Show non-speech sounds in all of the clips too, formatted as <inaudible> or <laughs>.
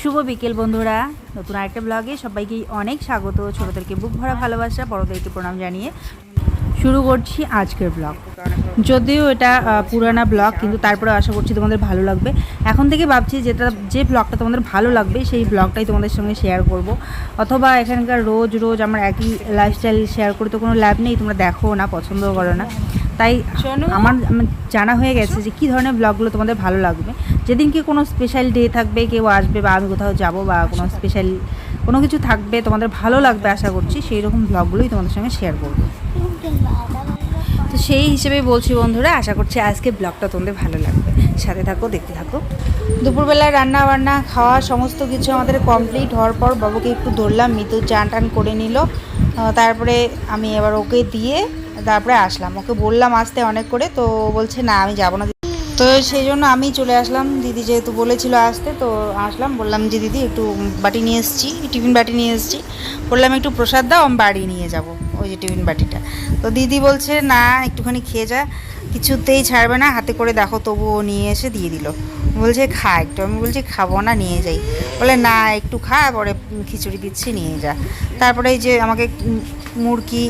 শুভ বিকেল বন্ধুরা। নতুন আরেকটা ব্লগে সবাইকে অনেক স্বাগত। ছোটোদেরকে বুক ভরা ভালোবাসা, বড়োদেরকে প্রণাম জানিয়ে শুরু করছি আজকের ব্লগ যদিও এটা পুরানা ব্লগ কিন্তু তারপরে আশা করছি তোমাদের ভালো লাগবে। এখন থেকে ভাবছি যেটা, যে ব্লগটা তোমাদের ভালো লাগবে, সেই ব্লগটাই তোমাদের সঙ্গে শেয়ার করব। অথবা এখানকার রোজ রোজ আমার একই লাইফস্টাইল শেয়ার করে তো কোনো লাভ নেই, তোমরা দেখো না, পছন্দও করো না। তাই আমার আমার জানা হয়ে গেছে যে কী ধরনের ব্লগগুলো তোমাদের ভালো লাগবে। যেদিনকে কোনো স্পেশাল ডে থাকবে কেউ আসবে বা আমি কোথাও যাব বা কোনো স্পেশাল কোনো কিছু থাকবে তোমাদের ভালো লাগবে আশা করছি সেই রকম ব্লগগুলোই তোমাদের সঙ্গে শেয়ার করব। তো সেই হিসেবে বলছি বন্ধুরা আশা করছি আজকে ব্লগটা তোমাদের ভালো লাগবে। সাথে থাকো দেখতে থাকো। দুপুরবেলা রান্না বান্না খাওয়া সমস্ত কিছু আমাদের কমপ্লিট হওয়ার পর বাবুকে একটু ধরলাম মিতু চান টান করে নিল। তারপরে আমি এবার ওকে দিয়ে তারপরে আসলাম। ওকে বললাম আসতে অনেক করে, তো বলছে, না, আমি যাব না। তো সেই জন্য আমি চলে আসলাম। দিদি যেহেতু বলেছিল আসতে, তো আসলাম। বললাম, যে দিদি, একটু বাটি নিয়ে এসেছি, টিফিন বাটি নিয়ে এসেছি। বললাম, একটু প্রসাদ দাও, আমি বাড়ি নিয়ে যাব। ওই যে টিফিন বাটিটা। তো দিদি বলছে, না, একটুখানি খেয়ে যা। কিছুতেই ছাড়বে না, হাতে করে দেখো তবু ও নিয়ে এসে দিয়ে দিল। বলছে, খা একটু। আমি বলছি, খাব না, নিয়ে যাই। বলে, না, একটু খা, পরে খিচুড়ি দিচ্ছি, নিয়ে যা। তারপরে এই যে আমাকে মুরগি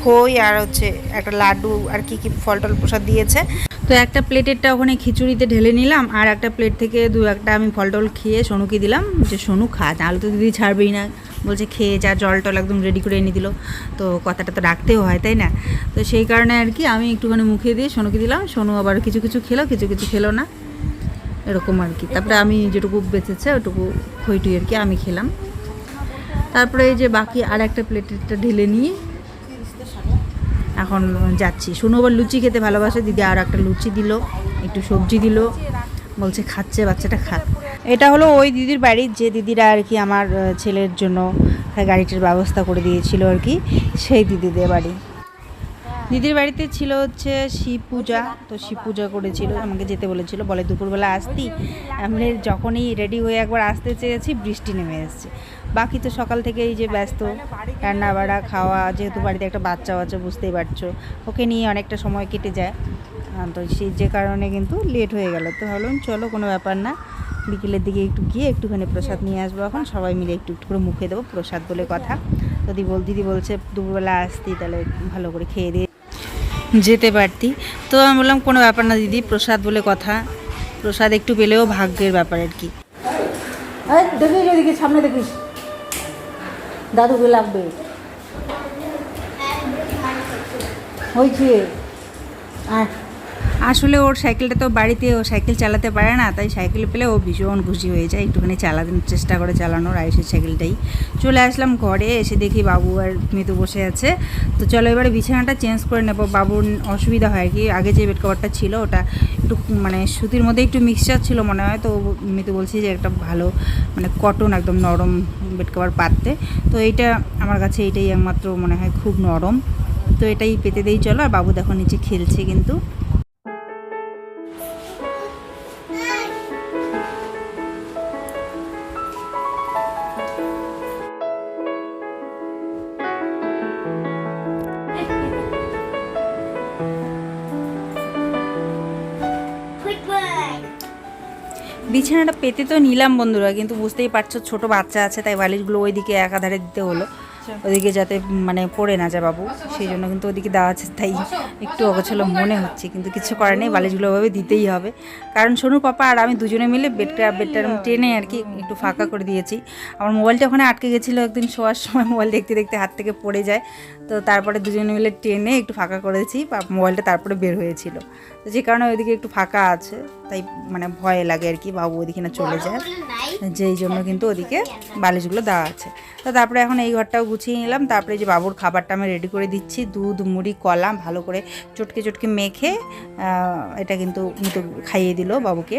খই আর হচ্ছে একটা লাড্ডু আর কি কি ফল টল প্রসাদ দিয়েছে। তো একটা প্লেটেরটা ওখানে খিচুড়িতে ঢেলে নিলাম আর একটা প্লেট থেকে দু একটা আমি ফল টল খেয়ে সোনুকে দিলাম। যে সোনু, খা তাহলে তো দিদি ছাড়বেই না। বলছে, খেয়ে যা জল টল একদম রেডি করে এনে দিল। তো কথাটা তো রাখতেও হয়, তাই না? তো সেই কারণে আর কি আমি একটুখানি মুখে দিয়ে সোনুকে দিলাম। সোনু আবার কিছু কিছু খেলো, কিছু কিছু খেলো না। এরকম আর কি। তারপরে আমি যেটুকু বেঁচেছে, ওটুকু খইটুই আর কি আমি খেলাম। তারপরে এই যে বাকি আর একটা প্লেটেরটা ঢেলে নিয়ে এখন যাচ্ছি। শুনো আবার লুচি খেতে ভালোবাসে, দিদি আর একটা লুচি দিল, একটু সবজি দিল। বলছে, খাচ্ছে, বাচ্চাটা খাক। এটা হলো ওই দিদির বাড়ি যে দিদিরা আর কি আমার ছেলের জন্য গাড়িটির ব্যবস্থা করে দিয়েছিল আর কি, সেই দিদিদের বাড়ি। দিদির বাড়িতে ছিল হচ্ছে শিব পূজা তো শিব পূজা করেছিল, আমাকে যেতে বলেছিল, বলে দুপুরবেলা আসতি। আমি যখনই রেডি হয়ে একবার আসতে চেয়েছি, বৃষ্টি নেমে এসেছে। বাকি তো সকাল থেকে এই যে ব্যস্ত রান্না বাড়া খাওয়া, যেহেতু বাড়িতে একটা বাচ্চা আছে, বুঝতেই পারছ। ওকে নিয়ে অনেকটা সময় কেটে যায়। তো সেই যে কারণে কিন্তু লেট হয়ে গেল। তো ভাবলাম, চলো কোনো ব্যাপার না। বিকেলের দিকে একটু গিয়ে একটুখানি প্রসাদ নিয়ে আসব এখন। সবাই মিলে একটু একটু করে মুখে দেবো প্রসাদ বলে কথা। তো যদি বল দিদি বলছে, দুপুরবেলা আসতি, তাহলে ভালো করে খেয়ে দিয়ে যেতে পারতি। তো আমি বললাম, কোনো ব্যাপার না দিদি, প্রসাদ বলে কথা। প্রসাদ একটু পেলেও ভাগ্যের ব্যাপার আর কি। সামনে দেখিস। দাদুকে লাগবে। হয়েছে আসলে ওর সাইকেলটা তো বাড়িতে, ও সাইকেল চালাতে পারে না, তাই সাইকেল পেলে ও ভীষণ খুশি হয়ে যায়। একটুখানি চালানোর চেষ্টা করে চালানোর আয়ুষের সাইকেলটাই। চলে আসলাম ঘরে, এসে দেখি বাবু আর মিতু বসে আছে। তো চলো এবারে বিছানাটা চেঞ্জ করে নেব। বাবুর অসুবিধা হয় কি, আগে যে বেড কভারটা ছিল ওটা একটু মানে সুতির মধ্যে একটু মিক্সচার ছিল মনে হয়, তো মিতু বলছি যে একটা ভালো মানে কটন একদম নরম বেড কভার পাততে। তো এইটা আমার কাছে এইটাই একমাত্র মনে হয় খুব নরম। তো এটাই পেতে দেই, চলো। আর বাবু দেখো নিচে খেলছে কিন্তু। বিছানাটা পেতে তো নিলাম বন্ধুরা, কিন্তু বুঝতেই পারছ ছোট বাচ্চা আছে, তাই বালিশগুলো ওইদিকে একাধারে দিতে হলো। ওদিকে যাতে মানে পড়ে না যায় বাবু, সেই জন্য কিন্তু ওদিকে দেওয়া আছে, তাই একটু অগোছলো মনে হচ্ছে, কিন্তু কিছু করার নেই, বালিশগুলো ওভাবে দিতেই হবে। কারণ সোনুর পাপা আর আমি দুজনে মিলে বেডটা বেডটা টেনে আর কি একটু ফাঁকা করে দিয়েছি। আমার মোবাইলটা ওখানে আটকে গেছিল একদিন শোয়ার সময়, মোবাইল দেখতে দেখতে হাত থেকে পড়ে যায়। তো তারপরে দুজনে মিলে টেনে একটু ফাঁকা করেছি মোবাইলটা তারপরে বের হয়েছিল। তো যে কারণে ওইদিকে একটু ফাঁকা আছে, তাই মানে ভয় লাগে আর কি, বাবু ওদিকে না চলে যায়। যেই জন্য কিন্তু ওদিকে বালিশগুলো দেওয়া আছে। তো তারপরে এখন এই ঘরটাও গুছিয়ে নিলাম, তারপরে যে বাবুর খাবারটা আমি রেডি করে দিচ্ছি, দুধ, মুড়ি, কলা, ভালো করে চটকে চটকে মেখে এটা কিন্তু কিন্তু খাইয়ে দিল বাবুকে।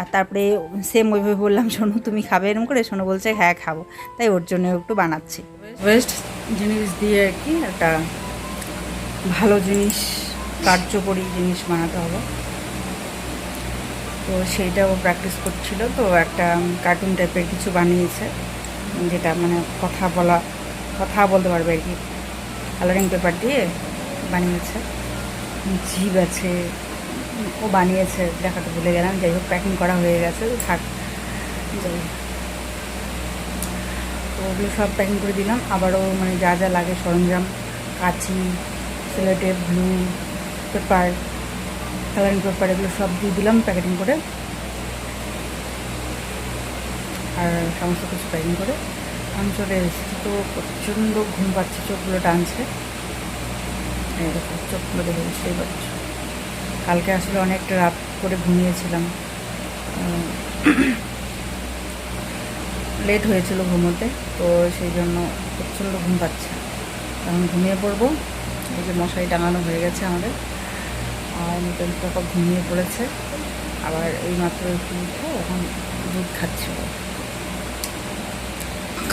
আর তারপরে সেম ওইভাবে বললাম, শোনো, তুমি খাবে এরকম করে? শোনো বলছে হ্যাঁ খাব। তাই ওর জন্য একটু বানাচ্ছি। ওয়েস্ট জিনিস দিয়ে আর কি একটা ভালো জিনিস, কার্যকরী জিনিস বানাতে হবে। তো সেইটাও প্র্যাকটিস করছিল, তো একটা কার্টুন টাইপের কিছু বানিয়েছে, যেটা মানে কথা বলা কথা বলতে পারবে আর কি। কালারিং পেপার দিয়ে বানিয়েছে। জিভ আছে। ও বানিয়েছে, দেখাতে ভুলে গেলাম। যাই হোক প্যাকিং করা হয়ে গেছে। থাক, যাই। হোক। ওগুলো সব প্যাকিং করে দিলাম। আবারও মানে যা যা লাগে, সরঞ্জাম, কাঁচি sellotape blue paper colouring paper এগুলো সব দিয়ে দিলাম প্যাকেটিং করে। আর সমস্ত কিছু প্যাকিং করে আমি চলে এসেছি তো প্রচণ্ড ঘুম পাচ্ছে, চোখগুলো টানছে। চোখগুলো দেখে, বুঝতেই পারছ। কালকে আসলে অনেকটা রাত করে ঘুমিয়েছিলাম। লেট হয়েছিল ঘুমোতে, তো সেই জন্য প্রচণ্ড ঘুম পাচ্ছে। এখন ঘুমিয়ে পড়ব। এই যে মশারি টাঙানো হয়ে গেছে আমাদের। আর নতুন পাপা ঘুমিয়ে পড়েছে। আবার এই মাত্র একটু উঠে এখন দুধ খাচ্ছে। ও।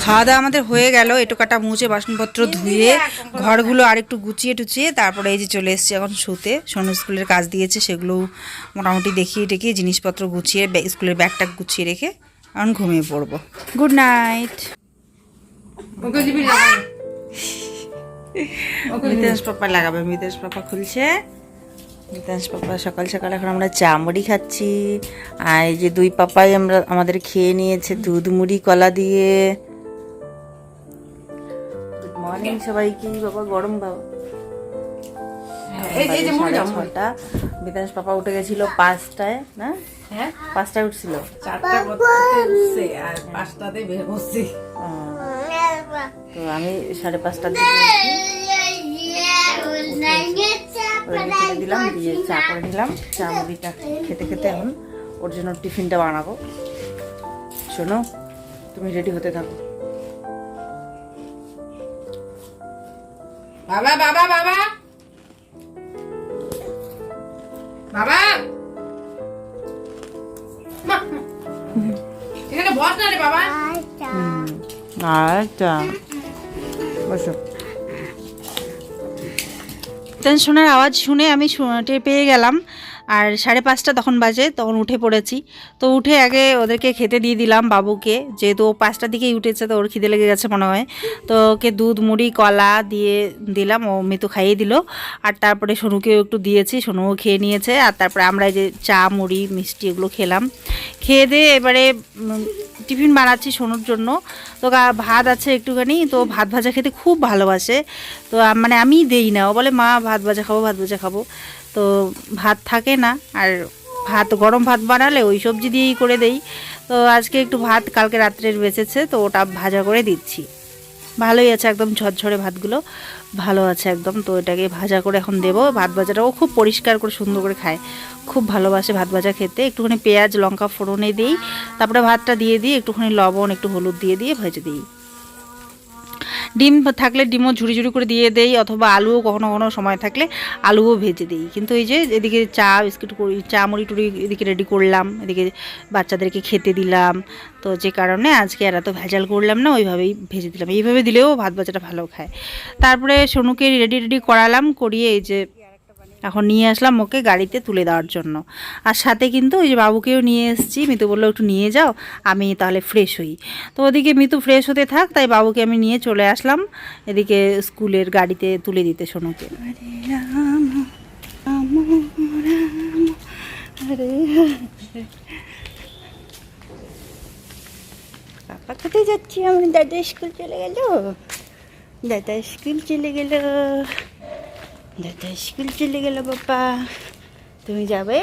খাওয়া দাওয়া আমাদের হয়ে গেল এটো কাটা মুছে বাসনপত্র ধুয়ে ঘরগুলো আর একটু গুছিয়ে টুচিয়ে তারপরে এই যে চলে এসেছি এখন শুতে। সোনু স্কুলের কাজ দিয়েছে সেগুলো মোটামুটি দেখিয়ে টেকিয়ে জিনিসপত্র গুছিয়ে স্কুলের ব্যাগটা গুছিয়ে রেখে এখন ঘুমিয়ে পড়ব। গুড নাইট মিতেশ পাপা লাগাবে মিতেশ পাপা খুলছে। মিতেশ পাপা সকাল সকাল এখন আমরা চা মুড়ি খাচ্ছি। আর এই যে দুই পাপাই আমরা আমাদের খেয়ে নিয়েছে দুধ মুড়ি কলা দিয়ে। মর্নিং সবাইকে বাবা গরম বাবা। সাড়ে ছটা বিতাস পাপা উঠে গেছিল পাঁচটায় না? হ্যাঁ? পাঁচটায় উঠছিল। তো আমি সাড়ে পাঁচটার দিকে দিলাম দিয়ে চা করে নিলাম। চা মুড়িটা খেতে খেতে এখন ওর জন্য টিফিনটা বানাবো। শোনো তুমি রেডি হতে থাকো। বাবা বাবা বাবা। বাবা। এখানে বস না রে বাবা। আচ্ছা। বসো। টেনশনের আওয়াজ শুনে আমি টের পেয়ে গেলাম। আর সাড়ে পাঁচটা তখন বাজে, তখন উঠে পড়েছি। তো উঠে আগে ওদেরকে খেতে দিয়ে দিলাম বাবুকে, যেহেতু ও পাঁচটার দিকেই উঠেছে, তো ওর খিদে লেগে গেছে মনে হয়। তো ওকে দুধ, মুড়ি, কলা দিয়ে দিলাম, ও মিতু খাইয়ে দিল। আর তারপরে সোনুকেও একটু দিয়েছি, সোনুও খেয়ে নিয়েছে। আর তারপরে আমরা এই যে চা, মুড়ি, মিষ্টি এগুলো খেলাম। খেয়ে দিয়ে এবারে টিফিন বানাচ্ছি সোনুর জন্য। তো ভাত আছে একটুখানি, তো ভাত ভাজা খেতে খুব ভালোবাসে। তো মানে আমি দেই না। ও বলে, মা, ভাত ভাজা খাব, ভাত ভাজা খাব। তো ভাত থাকে না, আর ভাত, গরম ভাত বানালে ওই সবজি দিয়েই করে দেই। তো আজকে একটু ভাত, কালকে রাত্রের বেঁচেছে, তো ওটা ভাজা করে দিচ্ছি। ভালোই আছে একদম ঝরঝরে ভাতগুলো, ভালো আছে একদম। তো এটাকে ভাজা করে এখন দেবো। ভাত ভাজাটাও খুব পরিষ্কার করে সুন্দর করে খায়। খুব ভালোবাসে ভাত ভাজা খেতে। একটুখানি পেঁয়াজ, লঙ্কা ফোড়নে দিই। তারপরে ভাতটা দিয়ে দিই, একটুখানি লবণ, একটু হলুদ দিয়ে দিয়ে ভেজে দিই। ডিম থাকলে ডিমও ঝুড়ি ঝুড়ি করে দিয়ে দেই, অথবা আলুও কখনো কখনো সময় থাকলে আলুও ভেজে দিই। কিন্তু এই যে এদিকে চা, বিস্কুট করি, চা, মুড়ি টুড়ি এদিকে রেডি করলাম, এদিকে বাচ্চাদেরকে খেতে দিলাম। তো যে কারণে আজকে আর এত ভেজাল করলাম না, ওইভাবেই ভেজে দিলাম। এইভাবে দিলেও ভাত বাচ্চাটা ভালো খায়। তারপরে সোনুকে রেডি রেডি করালাম, করিয়ে এই যে এখন নিয়ে আসলাম ওকে গাড়িতে তুলে দেওয়ার জন্য। আর সাথে কিন্তু ওই যে বাবুকেও নিয়ে এসেছি। মিতু বলল, একটু নিয়ে যাও, আমি তাহলে ফ্রেশ হই। তো ওদিকে মিতু ফ্রেশ হতে থাক, তাই বাবুকে আমি নিয়ে চলে আসলাম। এদিকে স্কুলের গাড়িতে তুলে দিতে। কাকা কোথায় যাচ্ছি? আমি দাদা স্কুল চলে গেল। দাদা স্কুল চলে গেল। দাদা স্কুল চলে গেল বাবা তুমি যাবে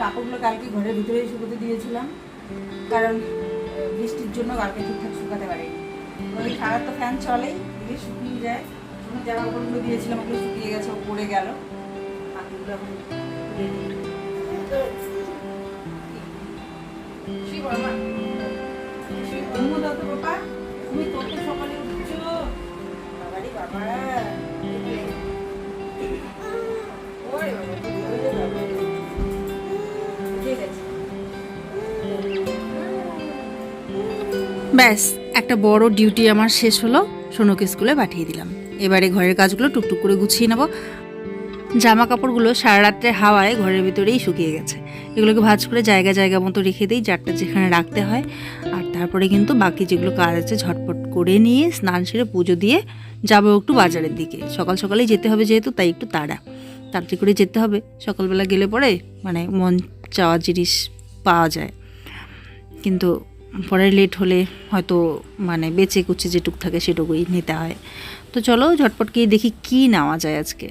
কাপড়গুলো কালকে ঘরের ভিতরেই শুকোতে দিয়েছিলাম। কারণ বৃষ্টির জন্য কালকে ঠিকঠাক শুকাতে পারিনি। ওই সারা তো ফ্যান চলেই দিয়ে শুকিয়ে যায়। শুকনো জামা কাপড়গুলো দিয়েছিলাম, ওগুলো শুকিয়ে গেছে, ও পড়ে গেল। তুমি কত সকালে উঠছো। বাবারে বাবা ব্যাস, একটা বড় ডিউটি আমার শেষ হলো, সোনুকে স্কুলে পাঠিয়ে দিলাম। এবারে ঘরের কাজগুলো টুকটুক করে গুছিয়ে নেব। জামা কাপড়গুলো সারা রাত্রে হাওয়ায় ঘরের ভিতরেই শুকিয়ে গেছে। এগুলোকে ভাঁজ করে জায়গা জায়গা মতো রেখে দিই, যারটা যেখানে রাখতে হয়। আর তারপরে কিন্তু বাকি যেগুলো কাজ আছে ঝটপট করে নিয়ে স্নান সেরে পুজো দিয়ে যাব একটু বাজারের দিকে। সকাল সকালেই যেতে হবে যেহেতু, তাই একটু তাড়া। তাড়াতাড়ি করে যেতে হবে। সকালবেলা গেলে পরে মানে মন চাওয়া জিনিস পাওয়া যায়। কিন্তু পরে লেট হলে হয়তো মানে বেঁচে কুচে যেটুক থাকে সেটুকুই নিতে হয়। তো চলো ঝটপট গিয়ে দেখি কী নেওয়া যায় আজকে।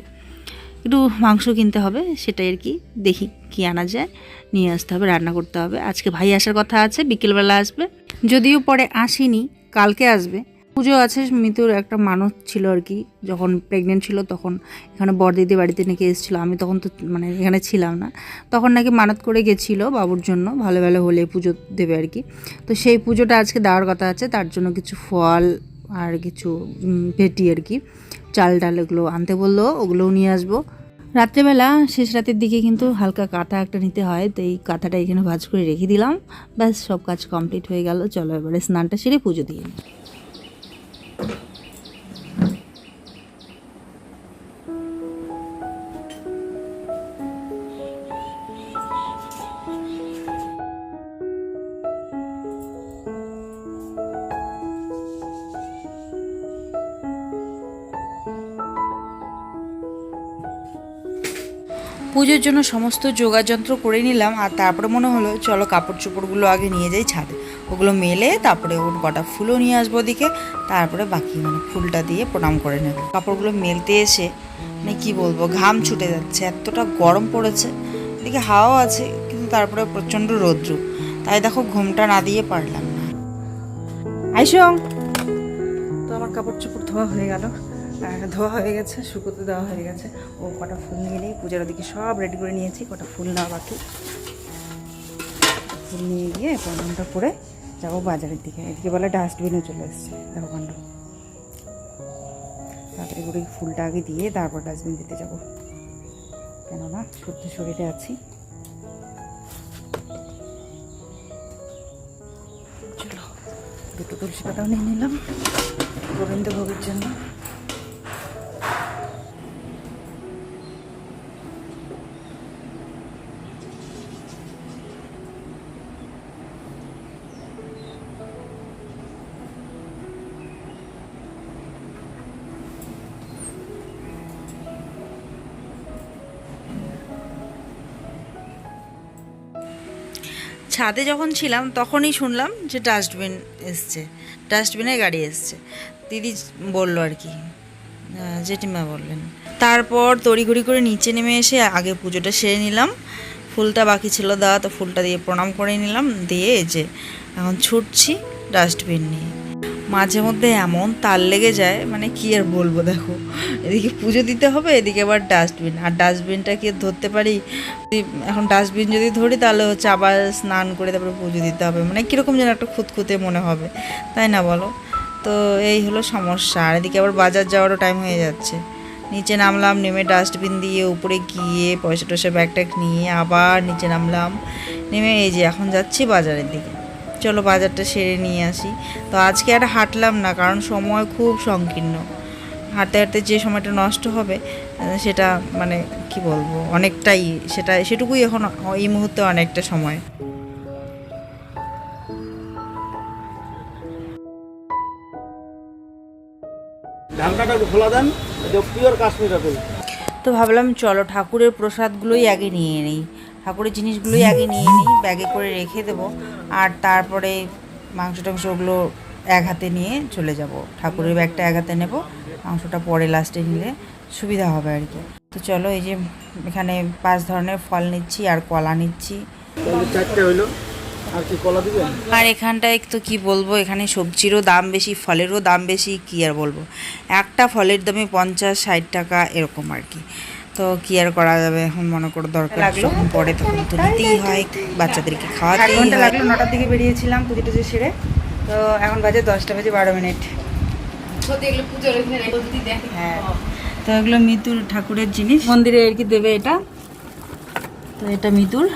একটু মাংস কিনতে হবে সেটাই আর কি, দেখি কি আনা যায়, নিয়ে আসতে হবে, রান্না করতে হবে। আজকে ভাই আসার কথা আছে, বিকেলবেলা আসবে। যদিও পরে আসিনি, কালকে আসবে। পুজো আছে, মিতুর একটা মানত ছিল আর কি, যখন প্রেগনেন্ট ছিল তখন এখানে বরদিদি বাড়িতে নাকি এসেছিল, আমি তখন তো মানে এখানে ছিলাম না। তখন নাকি মানত করে গেছিল বাবুর জন্য, ভালো ভালো হলে পুজো দেবে আর কি। তো সেই পুজোটা আজকে দেওয়ার কথা আছে, তার জন্য কিছু ফল আর কিছু পেটি আর কি, চাল ডাল এগুলো আনতে বলল, ওগুলোও নিয়ে আসব। রাত্রেবেলা, শেষ রাতের দিকে কিন্তু হালকা কাঁথা একটা নিতে হয়, তো এই কাঁথাটা এখানে ভাজ করে রেখে দিলাম, ব্যাস সব কাজ কমপ্লিট হয়ে গেল, চলো এবারে স্নানটা সেরে পুজো দিয়ে নিই। পুজোর জন্য সমস্ত যোগাযন্ত্র করে নিলাম আর তারপরে মনে হলো, চলো কাপড় চোপড়গুলো আগে নিয়ে যাই ছাদে। ওগুলো মেলে তারপরে ওর কটা ফুলও নিয়ে আসব ওদিকে। তারপরে বাকি মানে ফুলটা দিয়ে প্রণাম করে নেব। কাপড়গুলো মেলতে এসে মানে কি বলব, ঘাম ছুটে যাচ্ছে, এতটা গরম পড়েছে। এদিকে হাওয়াও আছে, কিন্তু তারপরে প্রচণ্ড রৌদ্র। তাই দেখো ঘুমটা না দিয়ে পারলাম না। আইসো। তো আমার কাপড় চোপড় ধোয়া হয়ে গেল। আর ধোয়া হয়ে গেছে, শুকোতে দেওয়া হয়ে গেছে। ও কটা ফুল নিয়ে নিই, পূজার ওদিকে সব রেডি করে নিয়েছি, কটা ফুল নেওয়া বাকি। ফুল নিয়ে গিয়ে প্রণামটা করে যাব বাজারের দিকে। এদিকে বলে ডাস্টবিনও চলে এসছে, দেখো কাণ্ড তাড়াতাড়ি করে ফুলটা আগে দিয়ে তারপর ডাস্টবিন দিতে যাব। কেননা শুদ্ধ শরীরে আছি। দুটো তুলসী পাতাও নিয়ে নিলাম। গোবিন্দভোগের জন্য। ছাদে যখন ছিলাম, তখনই শুনলাম যে ডাস্টবিন এসছে। ডাস্টবিনে গাড়ি এসছে। দিদি বলল আর কি জেঠিমা বললেন। তারপর তড়িঘড়ি করে নিচে নেমে এসে আগে পুজোটা সেরে নিলাম। ফুলটা বাকি ছিল দেওয়া তো ফুলটা দিয়ে প্রণাম করে নিলাম। দিয়ে যে, এখন ছুটছি ডাস্টবিন নিয়ে। মাঝে মধ্যে এমন তাল লেগে যায় মানে কি আর বলব দেখো। এদিকে পুজো দিতে হবে, এদিকে আবার ডাস্টবিন আর ডাস্টবিনটা কি ধরতে পারি? এখন ডাস্টবিন যদি ধরি, তাহলে হচ্ছে আবার স্নান করে তারপরে পুজো দিতে হবে। মানে কীরকম যেন একটা খুঁতখুঁতে মনে হবে, তাই না বলো? তো এই হলো সমস্যা। আর এদিকে আবার বাজার যাওয়ারও টাইম হয়ে যাচ্ছে। নিচে নামলাম, নেমে ডাস্টবিন দিয়ে উপরে গিয়ে পয়সা টয়সা ব্যাগ ট্যাগ নিয়ে আবার নিচে নামলাম। নেমে এই যে এখন যাচ্ছি বাজারের দিকে। চলো বাজারটা সেরে নিয়ে আসি। তো আজকে আর হাঁটলাম না কারণ সময় খুব সংকীর্ণ। হাঁটতে হাঁটতে যে সময়টা নষ্ট হবে সেটা মানে কি বলব অনেকটাই সেটা সেটুকুই এখন এই মুহূর্তে অনেকটা সময়। ঢাকনাটা একটু খোলা দেন পিওর কাশ্মীর আপেল তো ভাবলাম চলো ঠাকুরের প্রসাদগুলোই আগে নিয়ে নিই। ঠাকুরের জিনিসগুলোই আগে নিয়ে নিই ব্যাগে করে রেখে দেবো। আর তারপরে মাংস টাংস ওগুলো এক হাতে নিয়ে চলে যাব। ঠাকুরের ব্যাগটা এক হাতে নেব মাংসটা পরে লাস্টে নিলে সুবিধা হবে আর কি। তো চলো এই যে এখানে পাঁচ ধরনের ফল নিচ্ছি আর কলা নিচ্ছি। আর কি কলা দিবেন? আর এখানটায় তো কি বলব এখানে সবজিরও দাম বেশি ফলেরও দাম বেশি কি আর বলব। একটা ফলের দামে পঞ্চাশ ষাট টাকা এরকম আর কি। তো কি আর করা যাবে? এখন মনে করো দরকার যখন পরে তখন তো নিতেই হয় বাচ্চাদেরকে খাওয়াতেই হয়। লাগল নটার দিকে বেরিয়েছিলাম পুজো টুজো সেরে। তো এখন বাজে দশটা বাজে বারো মিনিট। হ্যাঁ। তো এগুলো মিতুর ঠাকুরের জিনিস। মন্দিরে আর কি দেবে এটা? তো এটা মিতুর।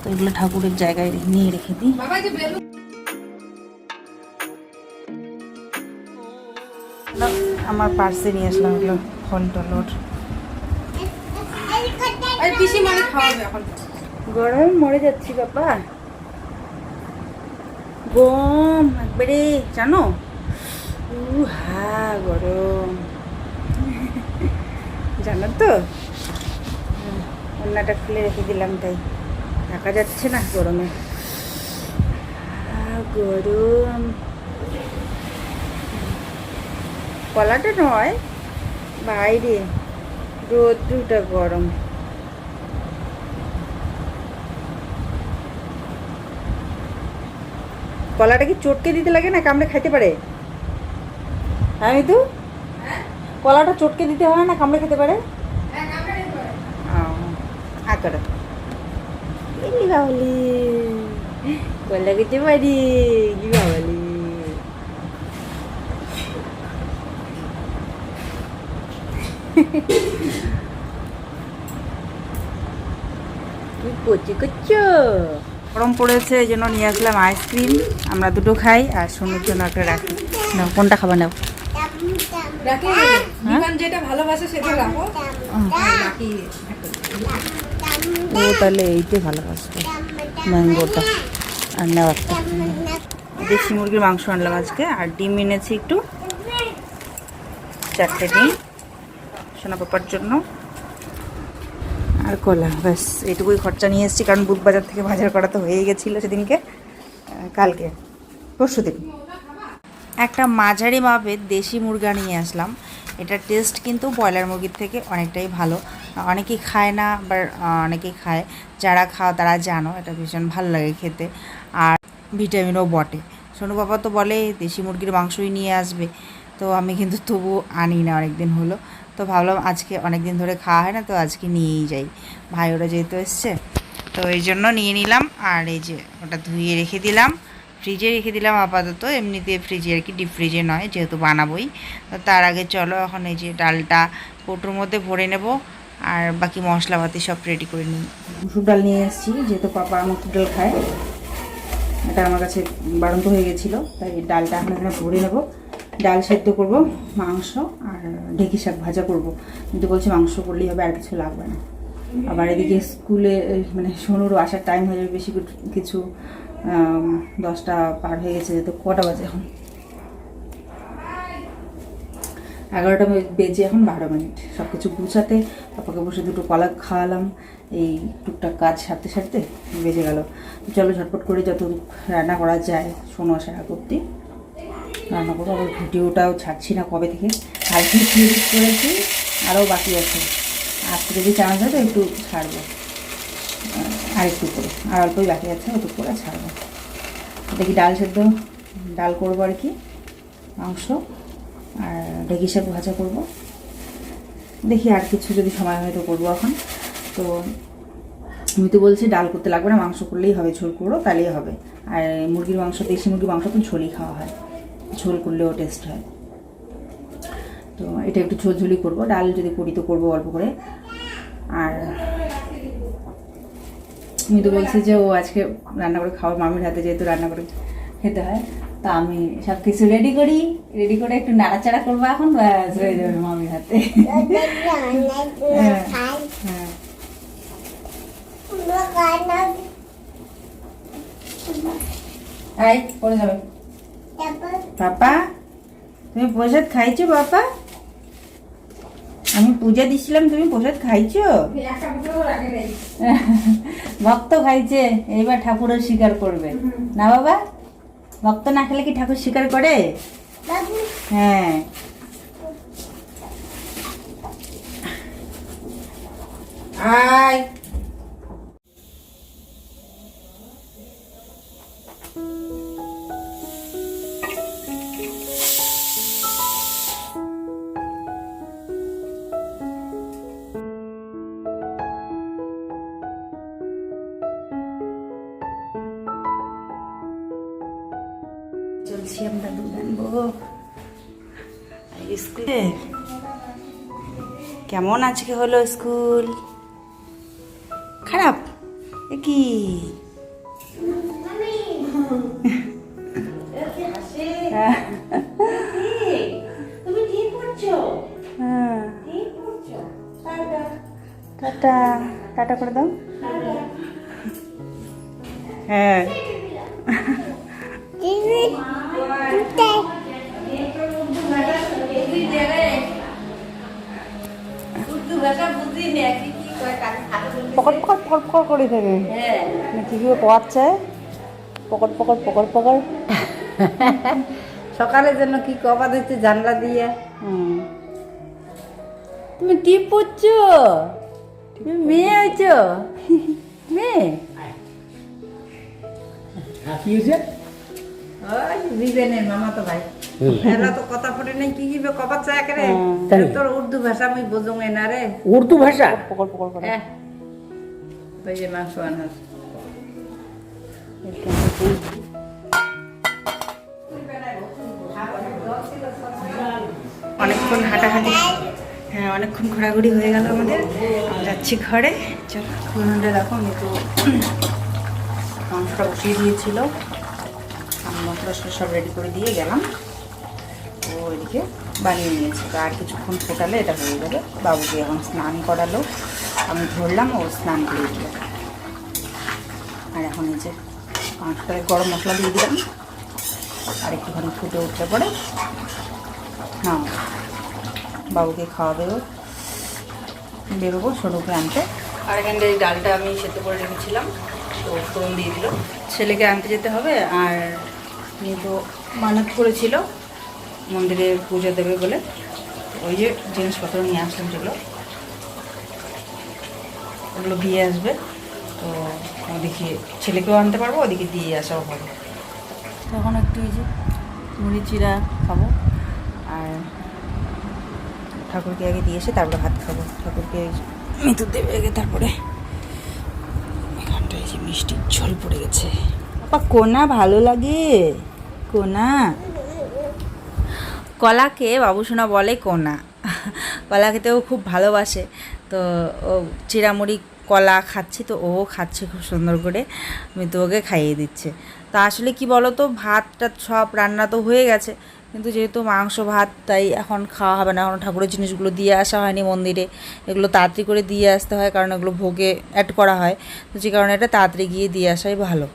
তো এগুলো ঠাকুরের জায়গায় নিয়ে রেখে দিই। বাবা যে বেলুন। না, আমার পার্সে নিয়ে আসলাম এগুলো ফল টলর পিসি মানে খাওয়াবে এখন। গরম, মরে যাচ্ছি বাবা। গম, একবারে, জানো? হা গরম। জানো তো? অন্যটা খুলে রেখে দিলাম তাই। থাকা যাচ্ছে না গরমে। গরম। কলাটা নয়, বাইরে। রোদ্রুটা গরম। কলাটা কি চটকে দিতে লাগে না কামড়ে খাইতে পারে? আমি তো কলাটা চটকে দিতে হয় না, কামড়ে খেতে পারে? পারি কি বাবলি কি করছি, করছ? গরম পড়েছে এই জন্য নিয়ে আসলাম আইসক্রিম। আমরা দুটো খাই আর সোনুর জন্য একটা রাখি। নাও কোনটা খাবার নাও? বাকি ও তাহলে এইটাই ভালোবাসবে ম্যাঙ্গোটা। আর নেওয়া একটা। দেশি মুরগির মাংস আনলাম আজকে আর ডিম এনেছি একটু। চারটে ডিম সোনা পাপার জন্য। আর কলা ব্যাস এটুকুই খরচা নিয়ে এসেছি কারণ বুধ বাজার থেকে বাজার করা তো হয়েই গেছিল সেদিনকে কালকে পরশু দিন। একটা মাঝারি মাপের দেশি মুরগা নিয়ে আসলাম। এটার টেস্ট কিন্তু ব্রয়লার মুরগির থেকে অনেকটাই ভালো। অনেকেই খায় না আহ, অনেকেই খায়। যারা খাও তারা জানো এটা ভীষণ ভালো লাগে খেতে। আর ভিটামিনও বটে। সোনু বাবা তো বলে দেশি মুরগির মাংসই নিয়ে আসবে। তো আমি কিন্তু তবু আনি না অনেক দিন হলো। তো ভাবলাম আজকে অনেক দিন ধরে খাওয়া হয় না, তো আজকে নিয়েই যাই। ভাই ওরা যেহেতু এসছে, তো এই জন্য নিয়ে নিলাম। আর এই যে ওটা ধুয়ে রেখে দিলাম ফ্রিজে রেখে দিলাম আপাতত। এমনিতে ফ্রিজে আর কি ডিপ ফ্রিজে নয়, যেহেতু বানাবোই। তো তার আগে চলো এখন এই যে ডালটা কৌটোর মধ্যে ভরে নেব, আর বাকি মশলাপাতি সব রেডি করে নিই। মুসুর ডাল নিয়ে এসেছি, যেহেতু পাপা মুসুর ডাল খায়। এটা আমার কাছে বাড়ন্ত হয়ে গেছিল, তাই ডালটা এখন এখানে ভরে নেব। ডাল সেদ্ধ করব, মাংস আর ঢেকি শাক ভাজা করব। কিন্তু বলছি মাংস করলেই হবে, আর কিছু লাগবে না। আবার এদিকে স্কুলে মানে সোনুরও আসার টাইম হয়ে যাবে বেশি কিছু- দশটা পার হয়ে গেছে, যেহেতু কটা বাজে এখন। এগারোটা বেজে এখন বারো মিনিট। সব কিছু গুছাতে, পাপাকে বসে দুটো কলা খাওয়ালাম। এই টুকটাক কাজ সারতে সারতে বেজে গেল। চলো ঝটপট করে যত রান্না করা যায়, শোনো আসা করতে রান্না করব। আবার ভিডিওটাও ছাড়ছি না কবে থেকে। কালকে করেছি, আরও বাকি আছে। আজকে যদি চান্স হয় তো একটু ছাড়বো। আর একটু করে। আর অল্পই বাকি আছে, ওটুক করে ছাড়বো। দেখি ডাল সেদ্ধ, ডাল করব আর কি, মাংস, আর ঢেকি শাক ভাজা করব। দেখি আর কিছু যদি সময় হয় তো করব এখন। তো আমি তো বলছি ডাল করতে লাগবে না, মাংস করলেই হবে, ঝোল করো তাহলেই হবে। আর মুরগির মাংস, দেশি মুরগির মাংস তো ঝোলই খাওয়া হয়। ঝোল করলেও টেস্ট হয়। তো এটা একটু ঝোল ঝোলই করব ডাল যদি করি তো করব অল্প করে। আর আমি তো বলছি যে ও আজকে রান্না করে খাওয়া মামির হাতে যেহেতু রান্না করে খেতে হয় তা আমি সব কিছু রেডি করি রেডি করে একটু নাড়াচাড়া করব এখন ব্যাস হয়ে যাবে মামির হাতে। হ্যাঁ। হ্যাঁ পড়ে যাবে। পাপা তুমি প্রসাদ খাইছো বাপা আমি পূজা দিছিলাম তুমি প্রসাদ খাইছো? <laughs> ভক্ত খাইছে এইবার ঠাকুরও স্বীকার করবে। না বাবা? ভক্ত না খেলে কি ঠাকুর স্বীকার করে? হ্যাঁ। আয়। কেমন আজকে হলো স্কুল? পকট পকট পকট পকট করে থাকে মানে কি কি কোয়াচ্ছে? পকট পকট পকট পকট। সকালের জন্য কি কবা দিচ্ছে জানলা দিয়ে। হুম। তুমি টিপ পড়ছো তুমি মেয়ে আছো মেয়ে? কি হয়েছে ওই বিবেনের মামা তো ভাই। এরা তো কথা নেই কি কি কবা চা করে তোর উর্দু ভাষা আমি বুঝুম না রে। উর্দু ভাষা? পকট পকট করে। হ্যাঁ ওই যে মাংস আনার অনেকক্ষণ হাঁটাহাঁটি হ্যাঁ অনেকক্ষণ ঘোরাঘুরি হয়ে গেল আমাদের। যাচ্ছি ঘরে। চলো দেখো আমি তো মাংসটা বসিয়ে দিয়েছিল। আমি মশলা সব রেডি করে দিয়ে গেলাম। ও এদিকে বানিয়ে নিয়েছে। তো আর কিছুক্ষণ ফোটালে এটা হয়ে যাবে। বাবুকে এখন স্নান করালো। আমি ধরলাম ও স্নান করে দিল। আর এখন এই যে মাংসটাকে গরম মশলা দিয়ে দিলাম। আর একটুখানি ফুটে উঠলে পরে হ্যাঁ বাবুকে খাওয়া দেবো বেরোবো সরুকে আনতে আর এখানটা এই ডালটা আমি সেদ্ধ করে রেখেছিলাম। তো ফোড়ন দিয়ে দিল। ছেলেকে আনতে যেতে হবে। আর নিয়ে তো মানত করেছিল। মন্দিরে পুজো দেবে বলে ওই যে জিনিসপত্র নিয়ে আসলাম যেগুলো ওগুলো দিয়ে আসবে। তো ওদিকে ছেলেকেও আনতে পারব ওদিকে দিয়ে আসাও হবে। তখন একটু এই যে মুড়ি চিরা খাব। আর ঠাকুরকে আগে দিয়ে এসে তারপরে ভাত খাব। ঠাকুরকে মৃত্যু দেবে আগে তারপরে। এখানটায় যে মিষ্টির ঝোল পড়ে গেছে। বাবা কোনা ভালো লাগে। কোনা। কলাকে বাবুসোনা বলে কোনা। কলা খেতেও খুব ভালোবাসে। তো ও চিরামুড়ি কলা খাচ্ছি, তো ও খাচ্ছে খুব সুন্দর করে। মৃত্যু ওকে খাইয়ে দিচ্ছে। তা আসলে কি বলো তো ভাতটা সব রান্না তো হয়ে গেছে। কিন্তু যেহেতু মাংস, ভাত, তাই এখন খাওয়া হবে না। এখন ঠাকুরের জিনিসগুলো দিয়ে আসা হয়নি মন্দিরে। এগুলো তাড়াতাড়ি করে দিয়ে আসতে হয়, কারণ এগুলো ভোগে অ্যাড করা হয়। তো যে কারণে এটা তাড়াতাড়ি গিয়ে দিয়ে আসাই ভালো।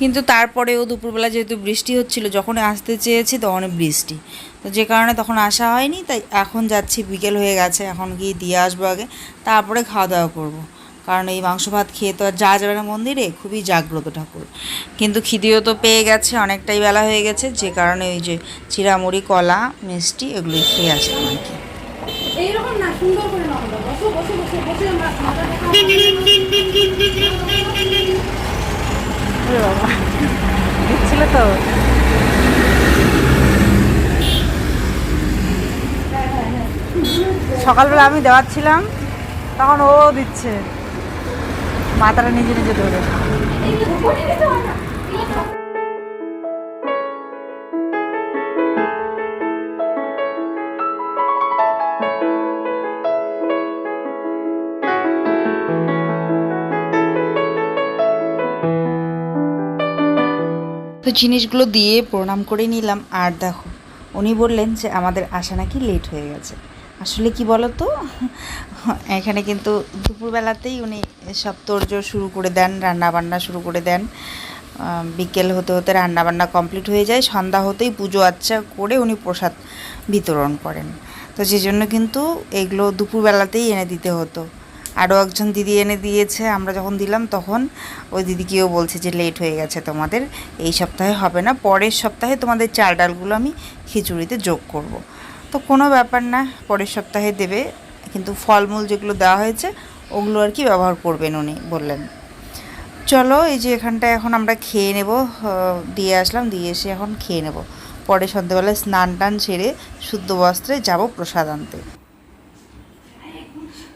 কিন্তু তারপরেও দুপুরবেলা যেহেতু বৃষ্টি হচ্ছিল যখন আসতে চেয়েছি তখন বৃষ্টি। তো যে কারণে তখন আসা হয়নি তাই এখন যাচ্ছি বিকেল হয়ে গেছে এখন গিয়ে দিয়ে আসব আগে তারপরে খাওয়া দাওয়া করব। কারণ এই মাংস ভাত খেয়ে তো আর যাওয়া যাবে না মন্দিরে খুবই জাগ্রত ঠাকুর। কিন্তু খিদেও তো পেয়ে গেছে অনেকটাই বেলা হয়ে গেছে যে কারণে ওই যে চিরামুড়ি কলা মিষ্টি এগুলোই খেয়ে আসলাম আর কি। এইরকম না সুন্দর করে নাও বসো বসো বসো বসে আমরা মাথা ওরে বাবা দিচ্ছিল তো সকালবেলা আমি দেওয়াচ্ছিলাম, তখন ও দিচ্ছে। মাথাটা নিজে নিজে ধরে। তো জিনিসগুলো দিয়ে প্রণাম করে নিলাম, আর দেখো, উনি বললেন যে আমাদের আসা নাকি লেট হয়ে গেছে। আসলে কি বলো তো এখানে কিন্তু দুপুরবেলাতেই উনি সব তোড়জোড় শুরু করে দেন রান্না বান্না শুরু করে দেন। বিকেল হতে হতে রান্না বান্না কমপ্লিট হয়ে যায়। সন্ধ্যা হতেই পুজো আচ্চা করে উনি প্রসাদ বিতরণ করেন। তো যে জন্য কিন্তু এগুলো দুপুরবেলাতেই এনে দিতে হতো। আরও একজন দিদি এনে দিয়েছে, আমরা যখন দিলাম তখন ওই দিদিকেও বলছে যে, লেট হয়ে গেছে তোমাদের, এই সপ্তাহে হবে না। পরের সপ্তাহে তোমাদের চাল ডালগুলো আমি খিচুড়িতে যোগ করব। তো কোনো ব্যাপার না, পরের সপ্তাহে দেবে। কিন্তু ফলমূল যেগুলো দেওয়া হয়েছে, ওগুলো আর কি ব্যবহার করবেন উনি, বললেন। চলো, এই যে এখানটায় এখন আমরা খেয়ে নেব দিয়ে আসলাম, দিয়ে এসে এখন খেয়ে নেব। পরে সন্ধ্যেবেলায় স্নান টান সেরে শুদ্ধ বস্ত্রে যাব প্রসাদ আনতে।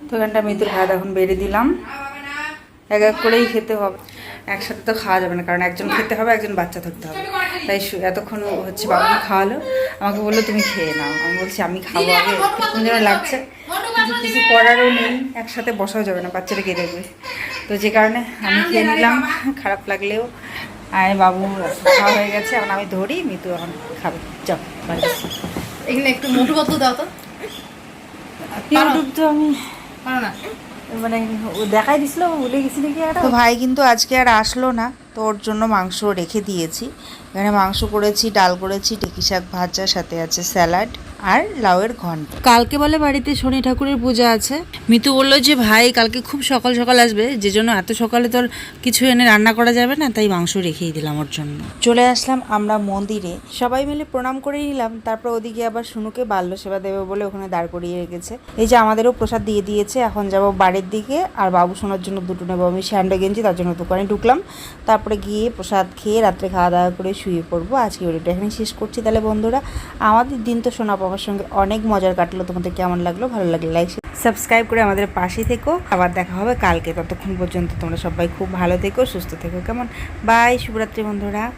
তো এখানটা মৃত্যুর ভাত এখন বেড়ে দিলাম। এক এক করেই খেতে হবে। একসাথে তো খাওয়া যাবে না, কারণ একজন খেতে হবে, একজন বাচ্চা থাকতে হবে। তাই শু- এতক্ষণ হচ্ছে বাবুকে খাওয়ালো। আমাকে বলল তুমি খেয়ে নাও। আমি বলছি আমি খাব আগে কেমন যেন লাগছে। কিছু করারও নেই একসাথে বসাও যাবে না বাচ্চাটা কে দেখবে তো যে কারণে আমি খেয়ে নিলাম। খারাপ লাগলেও আর বাবু খাওয়া হয়ে গেছে এখন আমি ধরি মিতু এখন খাবে। বাড়ি এখানে একটু মোটু কত দাও তো। ইউটিউব তো আমি না? মানে দেখাই দিছিল ভুলে গেছি নাকি তো ভাই কিন্তু আজকে আর আসলো না, তো ওর জন্য মাংস রেখে দিয়েছি। এখানে মাংস করেছি, ডাল করেছি, টেকি শাক ভাজার সাথে আছে স্যালাড। আর লাউয়ের ঘন্ট। কালকে বলে বাড়িতে শনি ঠাকুরের পূজা আছে। মিতু বলল যে ভাই কালকে খুব সকাল সকাল আসবে। যে জন্য এত সকালে তোর কিছু এনে রান্না করা যাবে না তাই মাংস রেখেই দিলাম ওর জন্য। চলে আসলাম আমরা মন্দিরে। সবাই মিলে প্রণাম করে নিলাম। তারপর ওদিকে আবার শুনুকে বাল্য সেবা দেবে বলে ওখানে দাঁড় করিয়ে রেখেছে। এই যে আমাদেরও প্রসাদ দিয়ে দিয়েছে এখন যাব বাড়ির দিকে। আর বাবু শোনার জন্য দুটো নেব। আমি স্যান্ডো গেঞ্জি তার জন্য দোকানে ঢুকলাম। তারপরে গিয়ে প্রসাদ খেয়ে রাত্রে খাওয়া দাওয়া করে শুয়ে পড়ব। আজকে ভিডিওটা এখানে শেষ করছি। তাহলে বন্ধুরা আমাদের দিন তো শোনা বাবার সঙ্গে অনেক মজার কাটলো। তোমাদের কেমন লাগল? ভালো লাগল লাইক সাবস্ক্রাইব করে আমাদের পাশে থেকো। আবার দেখা হবে কালকে। ততক্ষণ পর্যন্ত তোমরা সবাই খুব ভালো থেকো, সুস্থ থেকো। কেমন? বাই শুভরাত্রি বন্ধুরা।